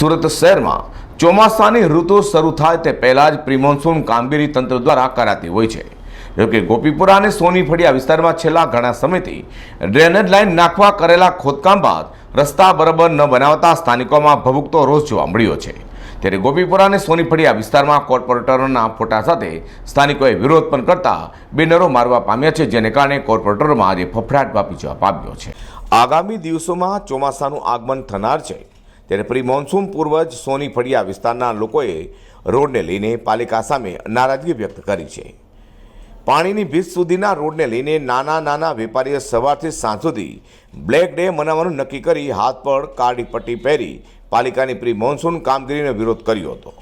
સુરત શહેરમાં ચોમાસાની ઋતુ શરૂ થાય તે પહેલાં જ પ્રિમોન્સૂન કામગીરી તંત્ર દ્વારા કરાતી હોય છે. જોકે ગોપીપુરા અને સોની ફળિયા વિસ્તારમાં છેલ્લા ઘણા સમયથી ડ્રેનેજ લાઇન નાખવા કરેલા ખોદકામ બાદ રસ્તા બરાબર ન બનાવતા સ્થાનિકોમાં ભભૂકતો રોષ જોવા મળ્યો છે. ત્યારે ગોપીપુરા અને સોની ફળિયા વિસ્તારમાં કોર્પોરેટરોના ફોટા સાથે સ્થાનિકોએ વિરોધ પણ કરતા બેનરો મારવા પામ્યા છે, જેને કારણે કોર્પોરેટરોમાં આજે ફફડાટ વાપી જવા પામ્યો છે. આગામી દિવસોમાં ચોમાસાનું આગમન થનાર છે. ત્યારે પ્રી મોન્સૂન પૂર્વ જ સોની ફળિયા વિસ્તારના લોકોએ રોડને લઈને પાલિકા સામે નારાજગી વ્યક્ત કરી છે. પાણીની ભીત સુધીના રોડને લઈને નાના નાના વેપારીએ સવારથી સાંજ સુધી બ્લેક ડે મનાવવાનું નક્કી કરી હાથ પર કાળી પટ્ટી પહેરી પાલિકાની પ્રી મોન્સૂન કામગીરીનો વિરોધ કર્યો હતો.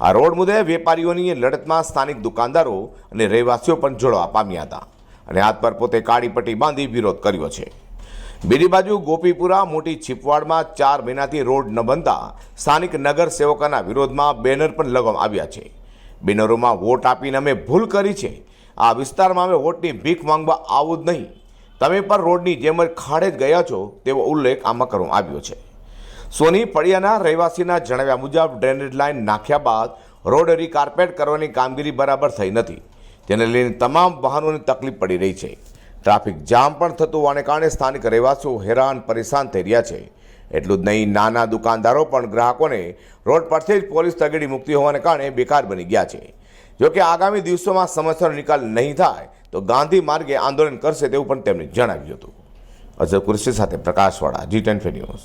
આ રોડ મુદ્દે વેપારીઓની લડતમાં સ્થાનિક દુકાનદારો અને રહેવાસીઓ પણ જોડવા પામ્યા હતા અને હાથ પર પોતે કાળી પટ્ટી બાંધી વિરોધ કર્યો છે. બીજી બાજુ ગોપીપુરા મોટી છીપવાડમાં ચાર મહિનાથી રોડ ન બનતા સ્થાનિક નગર સેવકોના વિરોધમાં બેનર પણ લગાવવામાં આવ્યા છે. બેનરોમાં વોટ આપીને અમે ભૂલ કરી છે. આ વિસ્તારમાં અમે વોટની ભીખ માંગવા આવું જ નહીં. તમે પણ રોડની જેમ જ ખાડે જ ગયા છો તેવો ઉલ્લેખ આમાં કરવામાં આવ્યો છે. સોની પડિયાના રહેવાસીના જણાવ્યા મુજબ ડ્રેનેજ લાઇન નાખ્યા બાદ રોડ રીકાર્પેટ કરવાની કામગીરી બરાબર થઈ નથી. તેને લઈને તમામ વાહનોની તકલીફ પડી રહી છે. ટ્રાફિક જામ પણ થતું હોવાને કારણે સ્થાનિક રહેવાસીઓ હેરાન પરેશાન થઈ રહ્યા છે. એટલું જ નહીં, નાના દુકાનદારો પણ ગ્રાહકોને રોડ પરથી જ પોલીસ તગડી મુક્તિ હોવાને કારણે બેકાર બની ગયા છે. જોકે આગામી દિવસોમાં સમસ્યાનો નિકાલ નહીં થાય, તો ગાંધી માર્ગે આંદોલન કરશે તેવું પણ તેમણે જણાવ્યું હતું. અઝર કુરશી સાથે પ્રકાશવાળા જી ટેન ન્યૂઝ.